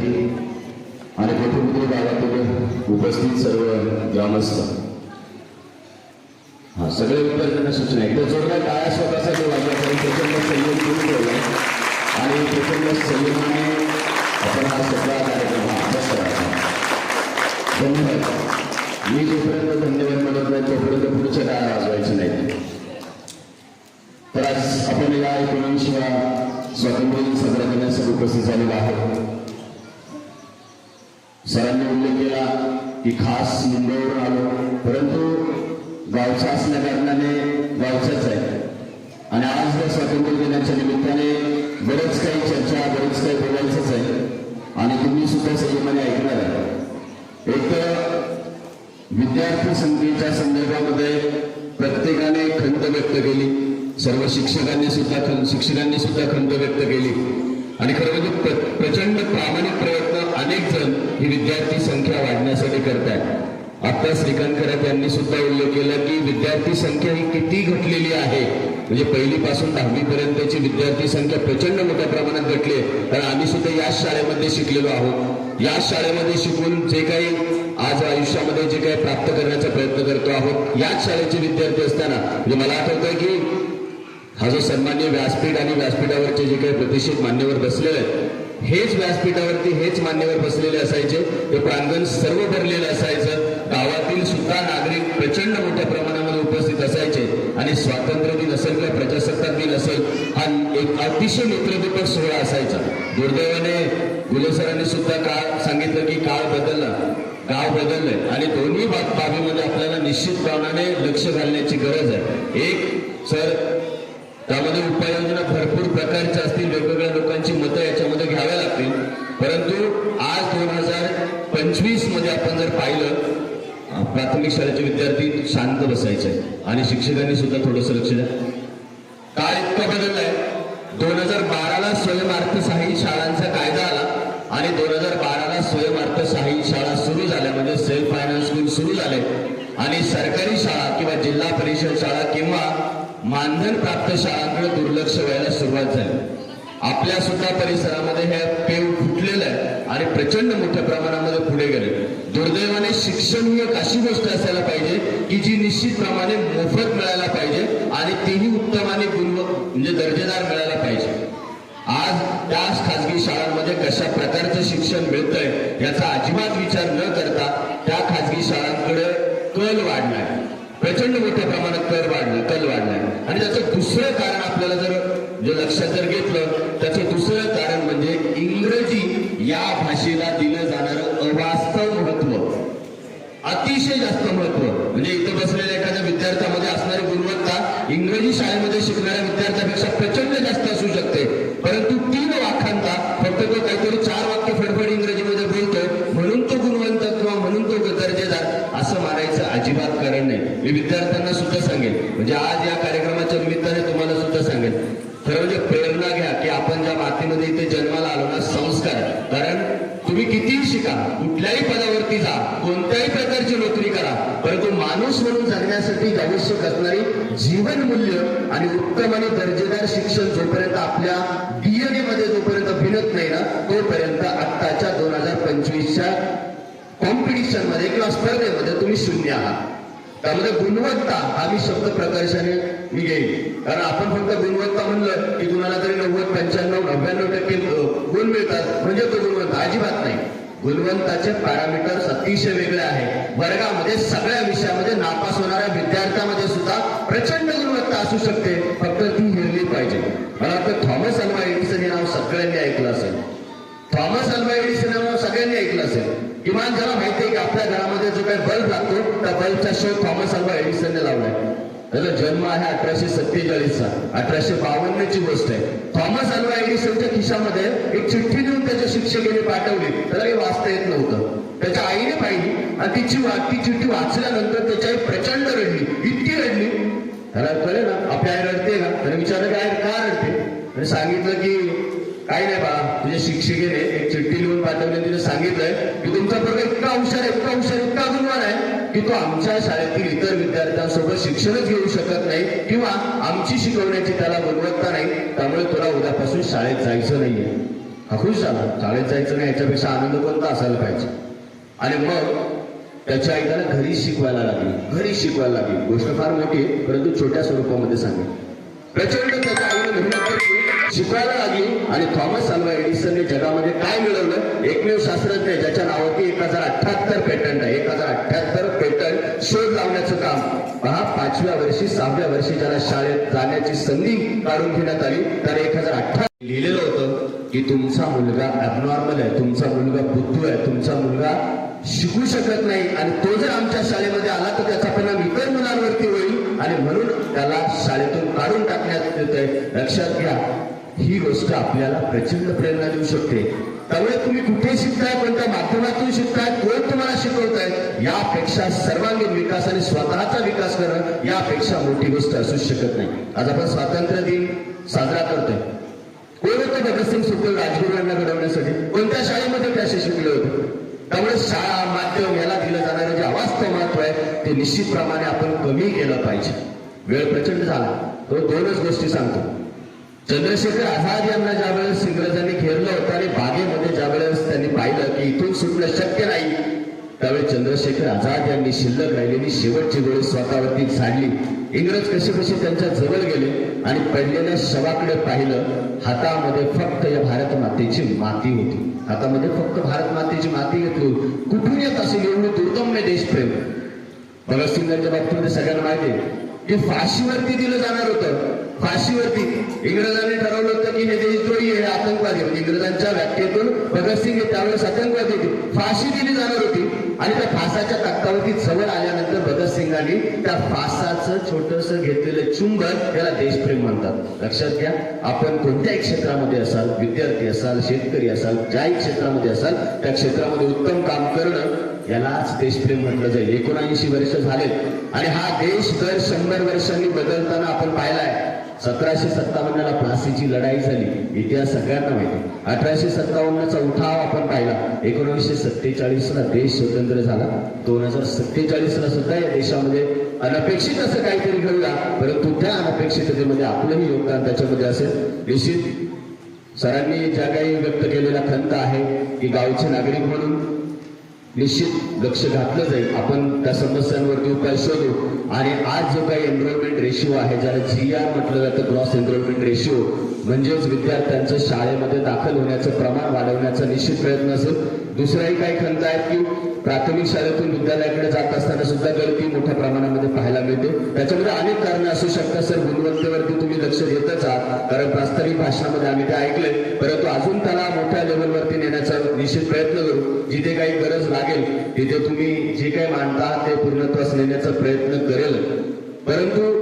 विद्यार्थी आणि कोथुंबी गावातील उपस्थित सर्व ग्रामस्थ. हा सगळे विद्यार्थ्यांना सूचना. एकदा जोरदार टाळ्या स्वतःसाठी वाजवा कारण प्रचंड संयम सुरू ठेवला आणि प्रचंड संयमाने आपण हा सगळा कार्यक्रम अभ्यास करायचा धन्यवाद. मी जोपर्यंत धन्यवाद म्हणत नाही तोपर्यंत पुढच्या टाळ्या वाजवायचं नाही तर आज आपण या एकोणऐंशी स्वातंत्र्य दिन साजरा करण्यासाठी उपस्थित झालेला आहोत. सरांनी उल्लेख केला की खास मुंबईवर आलो परंतु गावचा असल्या कारणाने गावचाच आहे आणि आज या स्वातंत्र्य दिनाच्या निमित्ताने बरंच काही चर्चा बरंच काही बोलायचंच आहे. आणि तुम्ही सुद्धा संयमाने ऐकणार आहे एक तर विद्यार्थी संख्येच्या संदर्भामध्ये प्रत्येकाने खंत व्यक्त केली. सर्व शिक्षकांनी सुद्धा शिक्षकांनी सुद्धा खंत व्यक्त केली. आणि खरं म्हणजे प्र- प्रचंड प्रामाणिक वाढण्यासाठी करतायत. आता श्रीकांत यांनी सुद्धा उल्लेख केला की विद्यार्थी संख्या ही किती घटलेली आहे? म्हणजे पहिलीपासून दहावीपर्यंतची विद्यार्थी संख्या प्रचंड मोठ्या प्रमाणात घटली आहे. कारण आम्ही सुद्धा याच शाळेमध्ये शिकलेलो आहोत. याच शाळेमध्ये शिकून जे काही आज आयुष्यामध्ये जे काही प्राप्त करण्याचा प्रयत्न करतो आहोत याच शाळेचे विद्यार्थी असताना म्हणजे मला आठवतंय की हा जो सन्मान्य व्यासपीठ आणि व्यासपीठावरचे जे काही प्रतिष्ठित मान्यवर बसलेले आहेत हेच व्यासपीठावरती हेच मान्यवर बसलेले असायचे. हे प्रांगण सर्व भरलेलं असायचं. गावातील सुद्धा नागरिक प्रचंड मोठ्या प्रमाणामध्ये उपस्थित असायचे. आणि स्वातंत्र्य दिन असेल किंवा प्रजासत्ताक दिन असेल हा एक अतिशय नेत्रदीपक सोहळा असायचा. दुर्दैवाने गुलेसरांनी सुद्धा काळ सांगितलं की काळ बदलला. गाव बदललंय. आणि दोन्ही बाबीमध्ये आपल्याला निश्चितपणाने लक्ष घालण्याची गरज आहे. एक सर त्यामध्ये उपाययोजना भरपूर प्रकारच्या असतील. वेगवेगळ्या लोकांची मतं याच्यामध्ये घ्याव्या लागतील. परंतु आज दोन हजार पंचवीसमध्ये आपण जर पाहिलं प्राथमिक शाळेचे विद्यार्थी शांत बसायचे. आणि शिक्षकांनी सुद्धा थोडंसं लक्ष द्या. काय इतकं बदललंय. दोन हजार बाराला स्वयंअर्थसहाय्यित शाळांचा कायदा आला. आणि दोन हजार बाराला स्वयंअर्थसहाय्यित शाळा सुरू झाल्या. म्हणजे सेल्फ फायनान्स स्कूल सुरू झाले. आणि सरकारी शाळा किंवा जिल्हा परिषद शाळा किंवा मानधन प्राप्त शाळांकडे दुर्लक्ष व्हायला सुरुवात झाली. आपल्या सुद्धा परिसरामध्ये हे पेव फुटलेलं आहे आणि प्रचंड मोठ्या प्रमाणामध्ये पुढे गेले. दुर्दैवाने शिक्षण ही एक अशी गोष्ट असायला पाहिजे की जी निश्चितप्रमाणे मोफत मिळायला पाहिजे आणि तीही उत्तम आणि गुणव म्हणजे दर्जेदार मिळायला पाहिजे. आज त्या खाजगी शाळांमध्ये कशा प्रकारचं शिक्षण मिळतंय याचा अजिबात विचार न करता त्या खाजगी शाळांकडे कल वाढलाय प्रचंड मोठ्या प्रमाणात कर वाढलं कल वाढलाय आणि त्याचं दुसरं कारण आपल्याला जर जे लक्षात जर घेतलं त्याचं दुसरं कारण म्हणजे इंग्रजी या भाषेला दिलं जाणारं अवास्तव महत्त्व अतिशय जास्त महत्त्व म्हणजे इथं बसलेल्या एखाद्या विद्यार्थ्यामध्ये असणारी गुणवत्ता इंग्रजी शाळेमध्ये शिकणाऱ्या विद्यार्थ्यापेक्षा प्रचंड जास्त असू शकते. परंतु तीन वाक्यांचा फक्त तो काहीतरी चार वाक्य फडफड इंग्रजीमध्ये बोलतो म्हणून तो गुणवंत किंवा म्हणून तो दर्जेदार असं मानायचं अजिबात कारण नाही मी विद्यार्थ्यांना सुद्धा सांगेन. म्हणजे आज या कार्यक्रमाच्या निमित्ताने तुम्हाला सुद्धा सांगेन. खरं म्हणजे प्रेरणा घ्या की आपण ज्या मातीमध्ये इथे जन्माला आलो ना संस्कार. कारण तुम्ही कितीही शिका कुठल्याही पदावरती जा कोणत्याही प्रकारची नोकरी करा परंतु माणूस म्हणून जगण्यासाठी आवश्यक असणारी जीवन मूल्य आणि उत्तम आणि दर्जेदार शिक्षण जोपर्यंत आपल्या डीएनए मध्ये जोपर्यंत भिनत नाही ना तोपर्यंत आत्ताच्या दोन हजार पंचवीसच्या कॉम्पिटिशनमध्ये किंवा स्पर्धेमध्ये तुम्ही शून्य आहात. त्यामध्ये गुणवत्ता हा मी शब्द प्रकर्षाने मी घेईन. कारण आपण फक्त गुणवत्ता म्हणलं की तुम्हाला तरी नव्वद पंच्याण्णव नव्याण्णव टक्के गुण मिळतात. म्हणजे तो गुणवत्ता अजिबात नाही. गुणवंताचे पॅरामीटर्स अतिशय वेगळे आहे. वर्गामध्ये सगळ्या विषयामध्ये नापास होणाऱ्या विद्यार्थ्यामध्ये सुद्धा प्रचंड गुणवत्ता असू शकते. फक्त ती हिरली पाहिजे. मला वाटतं थॉमस अल्वा एडिसन हे नाव सगळ्यांनी ऐकलं असेल. थॉमस अल्वा एडिसन हे नाव सगळ्यांनी ऐकलं असेल. किमान ज्याला माहिती आहे की आपल्या घरामध्ये जो काही बल्ब लागतो त्या बल्बचा शोध थॉमस अल्वा एडिसनने लावलाय त्याचा जन्म आहे अठराशे सत्तेचाळीसचा. अठराशे बावन्नची गोष्ट आहे. थॉमस अल्वा एडिसनच्या खिशामध्ये एक चिठ्ठी देऊन त्याच्या शिक्षकेने पाठवली. त्याला काही वाचता येत नव्हतं. त्याच्या आईने पाहिली आणि तिची ती चिठ्ठी वाचल्यानंतर त्याची प्रचंड रडली. इतकी रडली. त्याला कळे ना आपली आई रडते का त्याने विचारलं की आई का रडते सांगितलं की काही नाही बा तुझ्या शिक्षिकेने एक तिने सांगितलंय की तुमचा पोरगा इतका हुशार इतका हुशार इतका गुणवान आहे की तो आमच्या शाळेतील इतर विद्यार्थ्यांसोबत शिक्षणच घेऊ शकत नाही किंवा आमची शिकवण्याची त्याला गुणवत्ता नाही. त्यामुळे तुला उद्यापासून शाळेत जायचं नाहीये. हा खुश झाला. शाळेत जायचं नाही याच्यापेक्षा आनंद कोणता असायला पाहिजे? आणि मग त्याच्या आई घरी शिकवायला लागली. घरी शिकवायला लागली. गोष्ट फार मोठी परंतु छोट्या स्वरूपामध्ये सांगेल प्रचंड त्याच्या आईने मेहनत करून शिकवायला लागली आणि थॉमस अल्वा एडिसनने जगामध्ये काय मिळवलं? एकमेव शास्त्रज्ञ ज्याच्या नावावरती एक हजार अठ्याहत्तर पेटंट आहे. एक हजार अठ्याहत्तर पेटंट शोध लावण्याचं काम. पहा पाचव्या वर्षी सहाव्या वर्षी ज्याला शाळेत जाण्याची संधी काढून घेण्यात आली तर एक हजार अठरा लिहिलेलं होतं की तुमचा मुलगा अबनॉर्मल आहे तुमचा मुलगा बुद्धू आहे तुमचा मुलगा शिकू शकत नाही. आणि तो जर आमच्या शाळेमध्ये आला तर त्याचा परिणाम इतर मुलांवरती होईल. आणि म्हणून त्याला शाळेतून काढून टाकण्यात येत आहे लक्षात घ्या ही गोष्ट आपल्याला प्रचंड प्रेरणा देऊ शकते. त्यामुळे तुम्ही कुठे शिकताय कोणत्या माध्यमातून शिकताय कोण तुम्हाला शिकवताय यापेक्षा सर्वांगीण विकास आणि स्वतःचा विकास करणं यापेक्षा मोठी गोष्ट असूच शकत नाही. आज आपण स्वातंत्र्य दिन साजरा करतोय. कोण होते भगतसिंग सुखदेव राजगुरू यांना घडवण्यासाठी? कोणत्या शाळेमध्ये ते असे शिकले होते? त्यामुळे शाळा माध्यम याला दिलं जाणारं जे अवास्तव महत्त्व आहे ते निश्चितप्रमाणे आपण कमी केलं पाहिजे. वेळ प्रचंड झाला. तो दोनच गोष्टी सांगतो. चंद्रशेखर आझाद यांना ज्या वेळेस इंग्रजांनी घेरलं होतं आणि बागेमध्ये ज्या वेळेस त्यांनी पाहिलं की इथून सुटणं शक्य नाही त्यावेळी चंद्रशेखर आझाद यांनी शिल्लक राहिलेली शेवटची गोळी स्वतःवरती झाडली. इंग्रज कसे कसे त्यांच्या जवळ गेले आणि पडलेल्या शवाकडे पाहिलं हातामध्ये फक्त या भारत मातेची माती होती. हातामध्ये फक्त भारत मातेची माती घेतली कुठून येत असेल एवढी दुर्दम्य देशप्रेम? भगतसिंगांच्या बाबतीमध्ये सगळ्यांना माहिती की फाशीवरती दिलं जाणार होतं. फाशीवरती इंग्रजांनी ठरवलं होतं की हे देशद्रोही आहे हे आतंकवादी म्हणजे इंग्रजांच्या व्याख्येतून भगतसिंग हे त्यावेळेस आतंकवादी होते. फाशी दिली जाणार होती. आणि त्या फासाच्या तख्तावरती जवळ आल्यानंतर भगतसिंगांनी त्या फासाचं छोटस घेतलेलं चुंबन याला देशप्रेम म्हणतात. लक्षात घ्या आपण कोणत्याही क्षेत्रामध्ये असाल विद्यार्थी असाल शेतकरी असाल ज्याही क्षेत्रामध्ये असाल त्या क्षेत्रामध्ये उत्तम काम करणं यालाच देशप्रेम म्हटलं जाईल. एकोणऐंशी वर्ष झालेत. आणि हा देश दर शंभर वर्षांनी बदलताना आपण पाहिलाय. सतराशे सत्तावन्नला प्लासीची लढाई झाली. इतिहास सगळ्यांना माहिती अठराशे सत्तावन्नचा उठाव आपण पाहिला. एकोणीसशे सत्तेचाळीसला देश स्वतंत्र झाला. दोन हजार सत्तेचाळीसला सुद्धा या देशामध्ये अनपेक्षित असं काहीतरी घडला. परंतु त्या अनपेक्षिततेमध्ये आपलंही योगदान त्याच्यामध्ये असेल. निश्चित सरांनी ज्या काही व्यक्त केलेला खंत आहे की गावचे नागरिक म्हणून निश्चित लक्ष घातलं जाईल. आपण त्या समस्यांवरती उपाय शोधू. आणि आज जो काही एनरोलमेंट रेशिओ आहे ज्याला जी आर म्हटलं जातं ग्रॉस एनरोलमेंट रेशिओ म्हणजेच विद्यार्थ्यांचं शाळेमध्ये दाखल होण्याचं प्रमाण वाढवण्याचा निश्चित प्रयत्न असेल. दुसराही काही खंत आहेत की प्राथमिक शाळेतून विद्यालयाकडे जात असताना सुद्धा गर्दी मोठ्या प्रमाणामध्ये पाहायला मिळते. त्याच्यामध्ये अनेक कारणं असू शकतात सर. गुणवत्तेवरती तुम्ही लक्ष देतच आहात. कारण प्रास्ताविक भाषणामध्ये आम्ही ते ऐकलंय. परंतु अजून त्याला मोठ्या लेवलवरती नेण्याचा निश्चित प्रयत्न करू. जिथे लागेल. तिथे तुम्ही जे काही मांडता ते पूर्णत्वास नेण्याचा प्रयत्न करेल. परंतु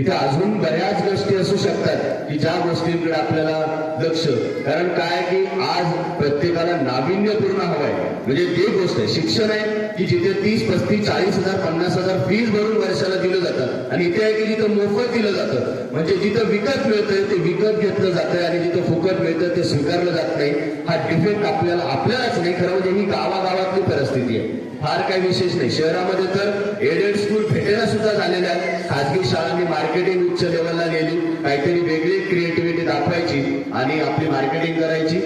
इथे अजून बऱ्याच गोष्टी असू शकतात की ज्या गोष्टींकडे आपल्याला लक्ष. कारण काय की आज प्रत्येकाला नाविन्यपूर्ण हवंय. म्हणजे ते गोष्ट आहे शिक्षण आहे की जिथे तीस पस्तीस चाळीस हजार पन्नास हजार फीज भरून वर्षाला दिलं जातं आणि इथे आहे की जिथं मोफत दिलं जातं. म्हणजे जिथं विकत मिळतंय ते विकत घेतलं जातंय आणि जिथं फुकट मिळतं ते स्वीकारलं जात नाही. हा डिफेक्ट आपल्याला आपल्यालाच नाही. खरं म्हणजे ही गावागावातली परिस्थिती आहे. फार काही विशेष नाही. शहरामध्ये तर एडेड स्कूल फेटेला सुद्धा झालेल्या आहेत. खाजगी शाळांनी मार्केटिंग उच्च लेवलला गेली काहीतरी वेगळी क्रिएटिव्हिटी दाखवायची आणि आपली मार्केटिंग करायची.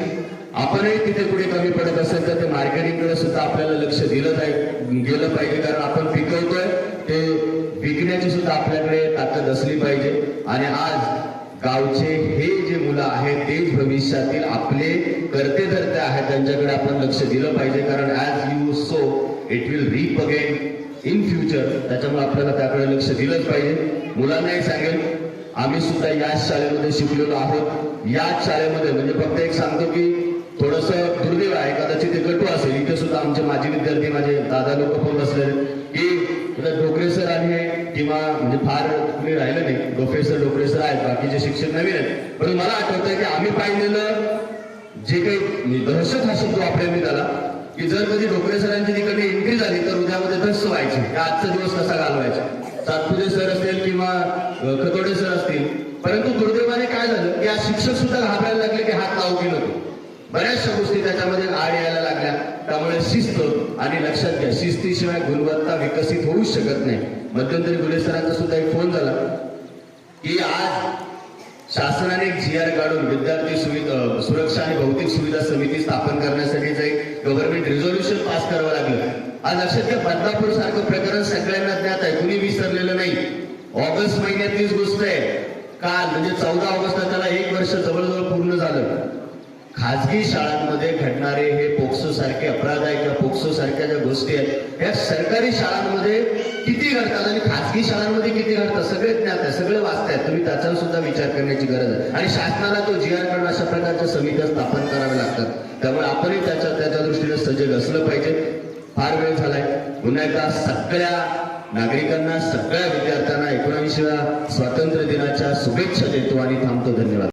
आपणही तिथे कुठे कमी पडत असेल तर ते मार्केटिंगकडे सुद्धा आपल्याला लक्ष दिलं जाईल गेलं पाहिजे. कारण आपण पिकवतोय ते विकण्याची सुद्धा आपल्याकडे ताकद असली पाहिजे. आणि आज गावचे हे जे मुलं आहेत तेच भविष्यातील आपले करते धरते आहेत त्यांच्याकडे आपण लक्ष दिलं पाहिजे. कारण as you sow it will reap again in future त्याच्यामुळे आपल्याला त्याकडे लक्ष दिलंच पाहिजे. मुलांनाही सांगेल आम्ही सुद्धा याच शाळेमध्ये शिकलेलो आहोत. याच शाळेमध्ये म्हणजे फक्त एक सांगतो की थोडस दुर्दैव आहे. कदाचित ते कटू असेल. इथे सुद्धा आमचे माजी विद्यार्थी माझे दादा लोक पण बसले की आता डोकरे सर आणि किंवा म्हणजे फार कुणी राहिलं नाही. डोकरे सर डोकरे सर आहेत. बाकीचे शिक्षक नवीन आहेत. पण मला आठवतंय की आम्ही पाहिलेलं जे काही म्हणजे दहशत हा शब्द वापरेल मी त्याला की जर कधी डोकरे सरांची तिकडे एंट्री झाली तर उद्यामध्ये दस्त व्हायची. आजचा दिवस कसा घालवायचा? सातपुजे सर असतील किंवा अ, खतोडे सर असतील. परंतु दुर्दैवाने काय झालं की आज शिक्षक सुद्धा घाबरायला लागले की हात लावू की नको. बऱ्याचशा गोष्टी त्याच्यामध्ये आड यायला लागल्या. त्यामुळे शिस्त आणि लक्षात घ्या शिस्तीशिवाय गुणवत्ता विकसित होऊच शकत नाही. मध्यंतरी गुले सरांचा सुद्धा एक फोन झाला की आज शासनाने एक जी आर काढून विद्यार्थी सुविधा सुरक्षा आणि भौतिक सुविधा समिती स्थापन करण्यासाठीचं एक गव्हर्नमेंट रिझोल्युशन पास करावं लागलं. आज लक्षात घ्या बदलापूर सारखं प्रकरण सगळ्यांना ज्ञात आहे कुणी विसरलेलं नाही. ऑगस्ट महिन्यातलीच गोष्ट आहे. काल म्हणजे चौदा ऑगस्टला त्याला एक वर्ष जवळजवळ पूर्ण झालं. खाजगी शाळांमध्ये घडणारे हे पोक्सो सारखे अपराध आहे किंवा पोक्सो सारख्या ज्या गोष्टी आहेत या सरकारी शाळांमध्ये किती घडतात आणि खाजगी शाळांमध्ये किती घडतात? सगळे ज्ञात आहे सगळे वाचतायत तुम्ही त्याचा सुद्धा विचार करण्याची गरज आहे. आणि शासनाला तो जी आर अशा प्रकारच्या समित्या स्थापन कराव्या लागतात. त्यामुळे आपणही त्याच्या त्याच्या दृष्टीने सजग असलं पाहिजे. फार वेळ झालाय. पुन्हा एकदा सगळ्या नागरिकांना सगळ्या विद्यार्थ्यांना एकोणावीसव्या स्वातंत्र्य दिनाच्या शुभेच्छा देतो आणि थांबतो. धन्यवाद.